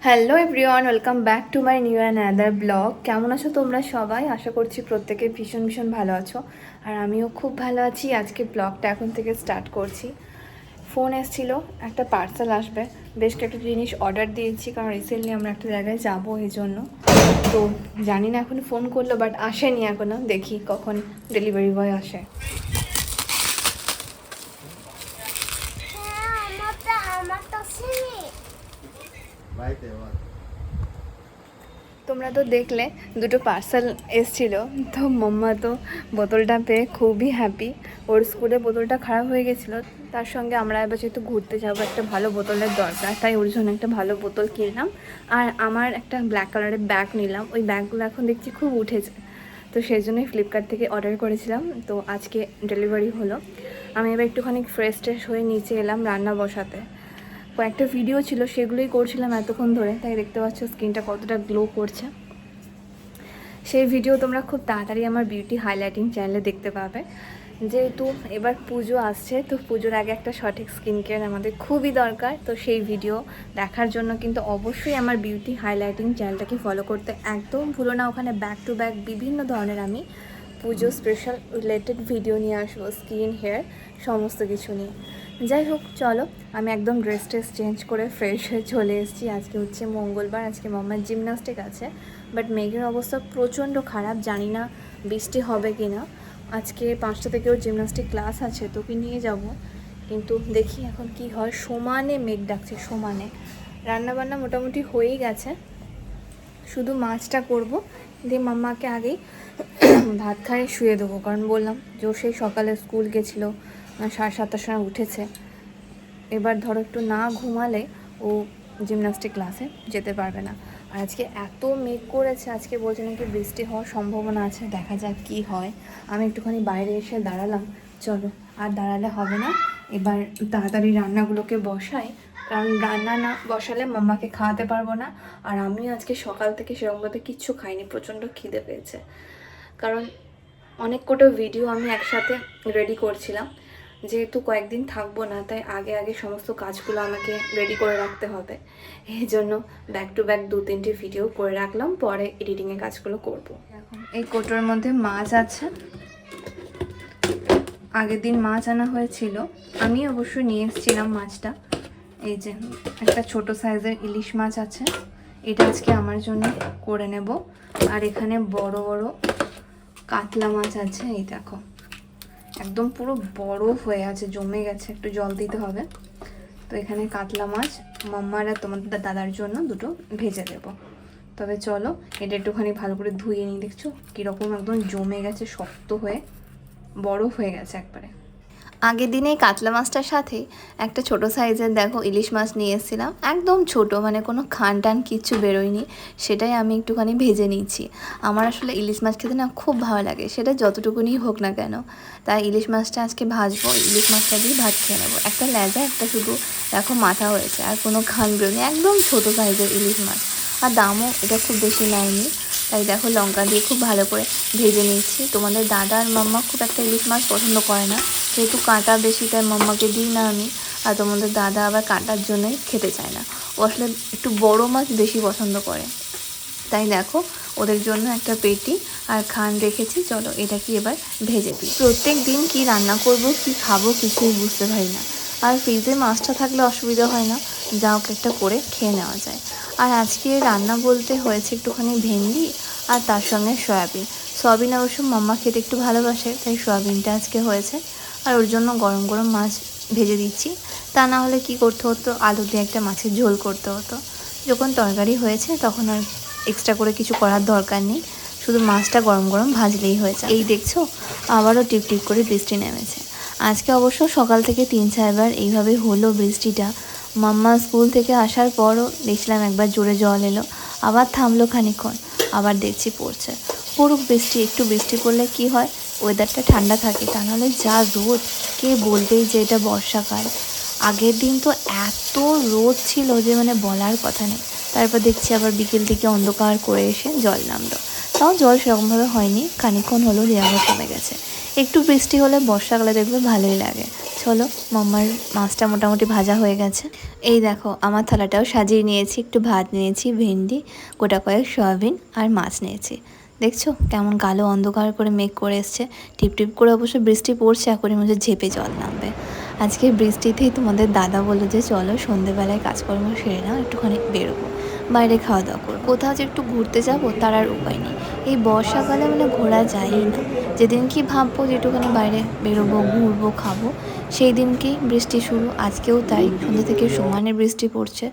Hello everyone welcome back to my new and another blog কেমন আছো তোমরা সবাই? আশা করছি প্রত্যেকে ভীষণ ভীষণ ভালো আছো। আর আমিও খুব ভালো আছি। আজকে ব্লগটা এখন থেকে স্টার্ট করছি। ফোন এসেছিল, একটা পার্সেল আসবে। বেশ কয়েকটা জিনিস অর্ডার দিয়েছি, কারণ রিসেন্টলি আমরা একটা জায়গায় যাব এই জন্য তো জানি না এখন ফোন করল বাট আসেনি এখনও দেখি কখন ডেলিভারি বয় আসে। তোমরা তো দেখলে, দুটো পার্সেল এসছিল। তো মাম্মা তো বোতলটা পেয়ে খুবই হ্যাপি ওর স্কুলে বোতলটা খারাপ হয়ে গেছিল। তার সঙ্গে আমরা এবার যেহেতু ঘুরতে যাব, একটা ভালো বোতলের দরকার। তাই ওর জন্য একটা ভালো বোতল কিনলাম। আর আমার একটা ব্ল্যাক কালারের ব্যাগ নিলাম। ওই ব্যাগগুলো এখন দেখছি খুব উঠেছে। তো সেই জন্যই ফ্লিপকার্ট থেকে অর্ডার করেছিলাম। তো আজকে ডেলিভারি হলো। আমি এবার একটুখানি ফ্রেশ ট্রেশ হয়ে নিচে এলাম রান্না বসাতে। কয়েকটা ভিডিও ছিল, সেগুলোই করছিলাম এতক্ষণ ধরে। তাই দেখতে পাচ্ছ স্কিনটা কতটা গ্লো করছে। সেই ভিডিও তোমরা খুব তাড়াতাড়ি আমার বিউটি হাইলাইটিং চ্যানেলে দেখতে পাবে। যেহেতু এবার পুজো আসছে, তো পুজোর আগে একটা সঠিক স্কিন কেয়ার আমাদের খুবই দরকার। তো সেই ভিডিও দেখার জন্য কিন্তু অবশ্যই আমার বিউটি হাইলাইটিং চ্যানেলটাকে ফলো করতে একদম ভুলো না। ওখানে ব্যাক টু ব্যাক বিভিন্ন ধরনের আমি পুজো স্পেশাল রিলেটেড ভিডিও নিয়ে আসব স্কিন হেয়ার সমস্ত কিছু নিয়ে। যাই হোক, চলো। আমি একদম ড্রেস ট্রেস চেঞ্জ করে ফ্রেশ হয়ে চলে এসেছি। আজকে হচ্ছে মঙ্গলবার, আজকে মামার জিমনাস্টিক আছে। বাট মেঘের অবস্থা প্রচণ্ড খারাপ, জানি না বৃষ্টি হবে কি না আজকে পাঁচটা থেকেও জিমনাস্টিক ক্লাস আছে, তোকে নিয়ে যাব। কিন্তু দেখি এখন কি হয়। সমানে মেঘ ডাকছে, সমানে। রান্নাবান্না মোটামুটি হয়েই গেছে। শুধু মাছটা করব, দিয়ে মাম্মাকে আগেই ভাত খাইয়ে শুয়ে দেবো। কারণ বললাম যে সেই সকালে স্কুল গেছিল। সাড়ে সাতটার সময় উঠেছে। এবার ধরো একটু না ঘুমালে ও জিমনাস্টিক ক্লাসে যেতে পারবে না। আর আজকে এত মেঘ করেছে, আজকে বলছে নাকি বৃষ্টি হওয়ার সম্ভাবনা আছে, দেখা যাক কি হয়। আমি একটুখানি বাইরে এসে দাঁড়ালাম, চলো আর দাঁড়ালে হবে না। এবার তাড়াতাড়ি রান্নাগুলোকে বসাই, কারণ রান্না না বসালে মাম্মাকে খাওয়াতে পারব না। আর আমিও আজকে সকাল থেকে সেরকমভাবে কিচ্ছু খাইনি, প্রচণ্ড খিদে পেয়েছে। কারণ অনেক কটা ভিডিও আমি একসাথে রেডি করছিলাম। যেহেতু কয়েকদিন থাকব না, তাই আগে আগে সমস্ত কাজগুলো আমাকে রেডি করে রাখতে হবে। এই জন্য ব্যাক টু ব্যাক দু তিনটে ভিডিও করে রাখলাম, পরে এডিটিংয়ের কাজগুলো করব। এখন এই কোটোর মধ্যে মাছ আছে। আগের দিন মাছ আনা হয়েছিল। আমি অবশ্য নিয়ে এসেছিলাম মাছটা। এই যে একটা ছোট সাইজের ইলিশ মাছ আছে। এটা আজকে আমার জন্য করে নেব। আর এখানে বড় বড় কাতলা মাছ আছে, এই দেখো। একদম পুরো বড় হয়ে আছে, জমে গেছে, একটু জল দিতে হবে। তো এখানে কাতলা মাছ, মাম্মারা তোমাদের দাদার জন্য দুটো ভেজে দেবো। তবে চলো, এটা একটুখানি ভালো করে ধুয়ে নিই, দেখছ? কীরকম একদম জমে গেছে, শক্ত হয়ে বড় হয়ে গেছে একবারে। আগের দিনে কাতলা মাছটার সাথে একটা ছোট সাইজের, দেখো, ইলিশ মাছ নিয়ে এসেছিলাম। একদম ছোট মানে কোনো খান টান কিচ্ছু বেরোয়নি। সেটাই আমি একটুখানি ভেজে নিয়েছি। আমার আসলে ইলিশ মাছ খেতে না খুব ভালো লাগে। সেটা যতটুকুনি হোক না কেন। তাই ইলিশ মাছটা আজকে ভাজবো, ইলিশ মাছটা দিয়ে ভাত খেয়ে নেব। একটা লেজা, একটা শুধু, দেখো, মাথা হয়েছে। আর কোনো খান বেরোয়নি। একদম ছোট সাইজের ইলিশ মাছ। আর দামও এটা খুব বেশি নেয়নি। তাই দেখো লঙ্কা দিয়ে খুব ভালো করে ভেজে নিচ্ছি তোমাদের দাদা আর মাম্মা খুব একটা ইলিশ মাছ পছন্দ করে না। যেহেতু কাঁটা বেশি, তাই মাম্মাকে দিই না আমি। আর তোমাদের দাদা আবার কাঁটার জন্যই খেতে চায় না। ও আসলে একটু বড় মাছ বেশি পছন্দ করে। তাই দেখো, ওদের জন্য একটা পেটি আর খান রেখেছি। চলো এটা কি এবার ভেজে দিই। প্রত্যেক দিন কি রান্না করব, কি খাব কিছুই বুঝতে পারি না। আর ফ্রিজে মাছটা থাকলে অসুবিধা হয় না। যা একটা করে খেয়ে নেওয়া যায়। আর আজকে রান্না বলতে হয়েছে একটুখানি ভেন্ডি আর তার সঙ্গে সয়াবিন। সয়াবিন অবশ্য মাম্মা খেতে একটু ভালোবাসে, তাই সয়াবিনটা আজকে হয়েছে। আর ওর জন্য গরম গরম মাছ ভেজে দিচ্ছি। তা না হলে কি করতে হতো? আলু দিয়ে একটা মাছের ঝোল করতে হতো। যখন তরকারি হয়েছে তখন আর এক্সট্রা করে কিছু করার দরকার নেই। শুধু মাছটা গরম গরম ভাজলেই হয়েছে এই দেখছ? আবারও টিপ টিপ করে বৃষ্টি নেমেছে। আজকে অবশ্য সকাল থেকে তিন চারবার এইভাবে হলো বৃষ্টিটা। মাম্মা স্কুল থেকে আসার পরও দেখছিলাম একবার জোরে জল এলো। আবার থামলো খানিক্ষণ আবার দেখছি পড়ছে। পড়ুক বৃষ্টি, একটু বৃষ্টি পড়লে কি হয়? ওয়েদারটা ঠান্ডা থাকে, তা নাহলে যা রোদ, কে বলবেই যে এটা বর্ষাকাল? আগের দিন তো এত রোদ ছিল যে মানে বলার কথা নেই। তারপর দেখছি আবার বিকেল থেকে অন্ধকার করে এসে জল নামলো। তাও জল সেরকমভাবে হয়নি, খানিকক্ষণ হলেও দেওয়া কমে গেছে। একটু বৃষ্টি হলে বর্ষাকালে দেখবে ভালোই লাগে। চলো মাম্মার মাছটা মোটামুটি ভাজা হয়ে গেছে। এই দেখো, আমার থালাটাও সাজিয়ে নিয়েছি, একটু ভাত নিয়েছি, ভেন্ডি, গোটা কয়েক সয়াবিন আর মাছ নিয়েছি। দেখছ কেমন কালো অন্ধকার করে মেঘ করে এসছে। টিপ টিপ করে অবশ্য বৃষ্টি পড়ছে এখনই মধ্যে ঝেপে জল নামবে। আজকে বৃষ্টিতেই তোমাদের দাদা বলল যে, চলো সন্ধেবেলায় কাজকর্ম সেরে নাও, একটুখানি বেরোবো, বাইরে খাওয়া দাওয়া করব। কোথাও যে একটু ঘুরতে যাব, তার আর উপায় নেই। এই বর্ষাকালে মানে ঘোরা যায়ই না। যেদিন কি ভাববো যে একটুখানি বাইরে বেরোবো, ঘুরবো, খাব সেই দিনকেই বৃষ্টি শুরু? আজকেও তাই। সন্ধ্যে থেকে সমানে বৃষ্টি পড়ছে।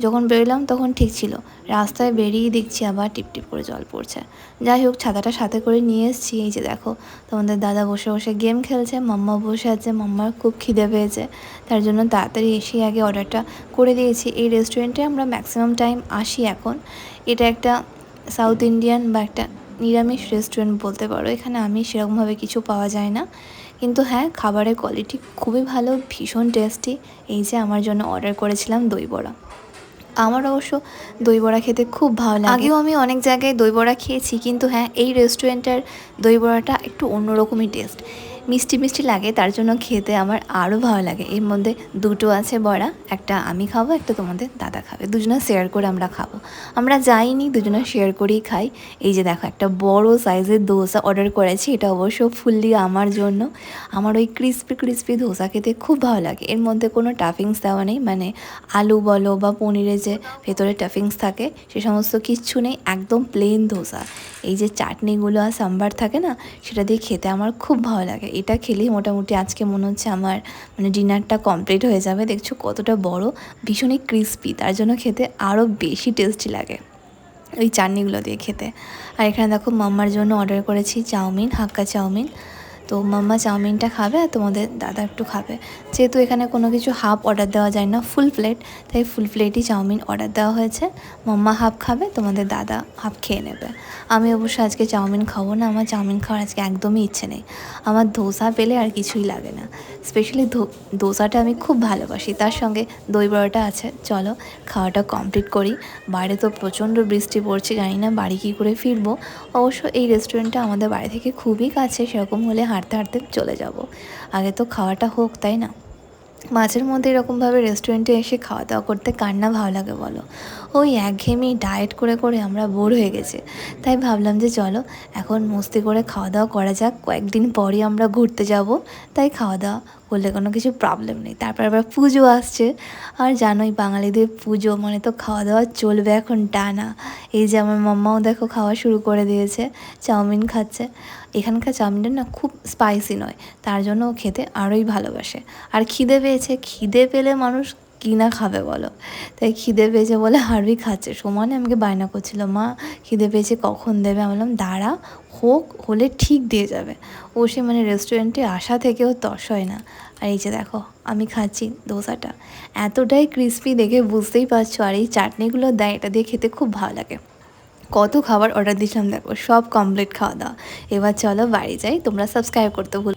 যখন বেরোলাম তখন ঠিক ছিল। রাস্তায় বেরিয়ে দেখছি আবার টিপটিপ করে জল পড়ছে। যাই হোক, ছাতাটা সাথে করে নিয়ে এসেছি। এই যে দেখো, তোমাদের দাদা বসে বসে গেম খেলছে, মাম্মা বসে আছে, মাম্মার খুব খিদে পেয়েছে। তার জন্য তাড়াতাড়ি এসে আগে অর্ডারটা করে দিয়েছি। এই রেস্টুরেন্টে আমরা ম্যাক্সিমাম টাইম আসি এখন। এটা একটা সাউথ ইন্ডিয়ান বা একটা নিরামিষ রেস্টুরেন্ট বলতে পারো। এখানে আমি সেরকমভাবে কিছু পাওয়া যায় না। কিন্তু হ্যাঁ খাবারের কোয়ালিটি খুবই ভালো, ভীষণ টেস্টি এই যে আমার জন্য অর্ডার করেছিলাম দই বড়া। আমার অবশ্য দই বড়া খেতে খুব ভালো লাগে। আগেও আমি অনেক জায়গায় দই বড়া খেয়েছি, কিন্তু হ্যাঁ এই রেস্টুরেন্টের দই বড়াটা একটু অন্যরকমই টেস্ট মিষ্টি মিষ্টি লাগে, তার জন্য খেতে আমার আরও ভালো লাগে। এর মধ্যে দুটো আছে বড়া, একটা আমি খাব, একটা তোমাদের দাদা খাবে। দুজনে শেয়ার করে আমরা খাব। আমরা যাইনি, দুজনে শেয়ার করেই খাই। এই যে দেখো, একটা বড় সাইজের দোসা অর্ডার করেছি, এটা অবশ্য ফুললি আমার জন্য। আমার ওই ক্রিস্পি ক্রিস্পি ধোসা খেতে খুব ভালো লাগে। এর মধ্যে কোনো টাফিংস দেওয়া নেই মানে আলু বলো বা পনিরের যে ভেতরে টাফিংস থাকে, সে সমস্ত কিচ্ছু নেই, একদম প্লেন ধোসা এই যে চাটনিগুলো আর সাম্বার থাকে না, সেটা দিয়ে খেতে আমার খুব ভালো লাগে। এটা খেলেই মোটামুটি আজকে মনে হচ্ছে আমার মানে ডিনারটা কমপ্লিট হয়ে যাবে। দেখছ কতটা বড়, ভীষণই ক্রিস্পি তার জন্য খেতে আরও বেশি টেস্টি লাগে ওই চাটনিগুলো দিয়ে খেতে। আর এখানে দেখো মাম্মার জন্য অর্ডার করেছি চাউমিন, হাক্কা চাউমিন। তো মাম্মা চাউমিনটা খাবে আর তোমাদের দাদা একটু খাবে। যেহেতু এখানে কোনো কিছু হাফ অর্ডার দেওয়া যায় না ফুল প্লেট তাই ফুল প্লেটই চাউমিন অর্ডার দেওয়া হয়েছে। মাম্মা হাফ খাবে, তোমাদের দাদা হাফ খেয়ে নেবে। আমি অবশ্য আজকে চাউমিন খাব না, আমার চাউমিন খাওয়ার আজকে একদমই ইচ্ছে নেই। আমার ধোসা পেলে আর কিছুই লাগে না। স্পেশালি ধোসাটা আমি খুব ভালোবাসি, তার সঙ্গে দই বড়াটা আছে। চলো, খাওয়াটা কমপ্লিট করি। বাইরে তো প্রচণ্ড বৃষ্টি পড়ছে, জানি না বাড়ি কী করে ফিরবো। অবশ্য এই রেস্টুরেন্টটা আমাদের বাড়ি থেকে খুবই কাছে, সেরকম হলে হাঁটতে হাঁটতে চলে যাব। আগে তো খাওয়াটা হোক, তাই না? মাঝের মধ্যে এরকমভাবে রেস্টুরেন্টে এসে খাওয়া দাওয়া করতে কার না ভালো লাগে বলো? ওই একঘেয়েমি ডায়েট করে করে আমরা বোর হয়ে গেছে। তাই ভাবলাম যে চলো, এখন মস্তি করে খাওয়া দাওয়া করা যাক। কয়েকদিন পরই আমরা ঘুরতে যাব, তাই খাওয়া দাওয়া করলে কোনো কিছু প্রবলেম নেই। তারপর আবার পুজো আসছে। আর জানোই বাঙালিদের পুজো মানে তো খাওয়া দাওয়া চলবে এখন টানা। এই যে আমার মাম্মাও দেখো খাওয়া শুরু করে দিয়েছে, চাউমিন খাচ্ছে। এখানকার চাউমিনটা না খুব স্পাইসি নয়, তার জন্য খেতে আরোই ভালোবাসে। আর খিদে পেয়েছে, খিদে পেলে মানুষ কি না খাবে বলো? তাই খিদে পেয়েছে বলে হারবি খাচ্ছে। সমানে আমাকে বায়না করছিল, মা, খিদে পেয়েছে কখন দেবে? আমি বললাম, দাঁড়া, হোক, হলে ঠিক দিয়ে যাবে। ও সে মানে রেস্টুরেন্টে আসা থেকেও তস হয় না। আর এই যে দেখো, আমি খাচ্ছি দোসাটা। এতটাই ক্রিস্পি দেখে বুঝতেই পারছ, আর এই চাটনিগুলো দেয়, এটা দিয়ে খেতে খুব ভালো লাগে। কত খাবার অর্ডার দিয়েছিলাম দেখো, সব কমপ্লিট খাওয়া দাওয়া। এবার চলো বাড়ি যাই, তোমরা সাবস্ক্রাইব করতে ভুল